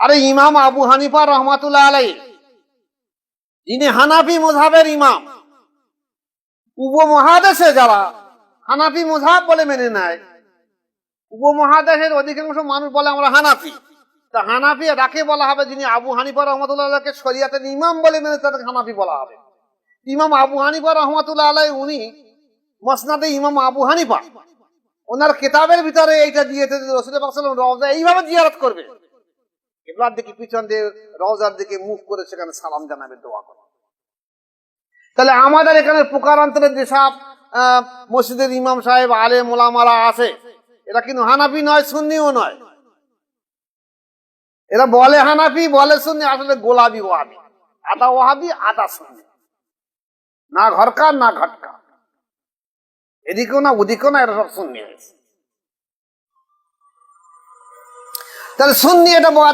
আরে ইমাম আবু হানিফা রহমাতুল্লাহ আলাই যিনি হানাফি মোঝাবের ইমাম। উপমহাদেশে যারা হানাফি মোঝাব বলে মেনে নেয়, উপমহাদেশের অধিকাংশ মানুষ বলে আমরা হানাফি। তা হানাফি তাকে বলা হবে যিনি আবু হানিফা রহমতুল্লাহকে শরিয়াতের ইমাম বলে মেনে তাদেরকে হানাফি বলা হবে। ইমাম আবু হানিফা রহমতুল্লাহ আলাই উনি মসনাদে ইমাম আবু হানিফা। ওনার কেতাবের ভিতরে এইটা দিয়েছে রসুল রওজা এইভাবে জিয়ারত করবে। কিবলার দিকে পিছন দিয়ে রওজার দিকে মুখ করে সেখানে সালাম জানাবে, দোয়া করে। তাহলে আমাদের এখানে পুকারান্তরের যেসব মসজিদের ইমাম সাহেব আলে মোলামারা আছে। এরা কিন্তু হানাফি নয়, সুন্নিও নয়। এরা বলে হানাফি, বলে সুন্নি, আসলে গোলাপি ওয়াবি আদা ওয়াহাবি আদা সুন্নি। না ঘরকার না ঘটকা। এদিকেও না, ওদিকেও না, এরা সব সুন্নি হয়েছে। তাহলে সুন্নি এটা বলা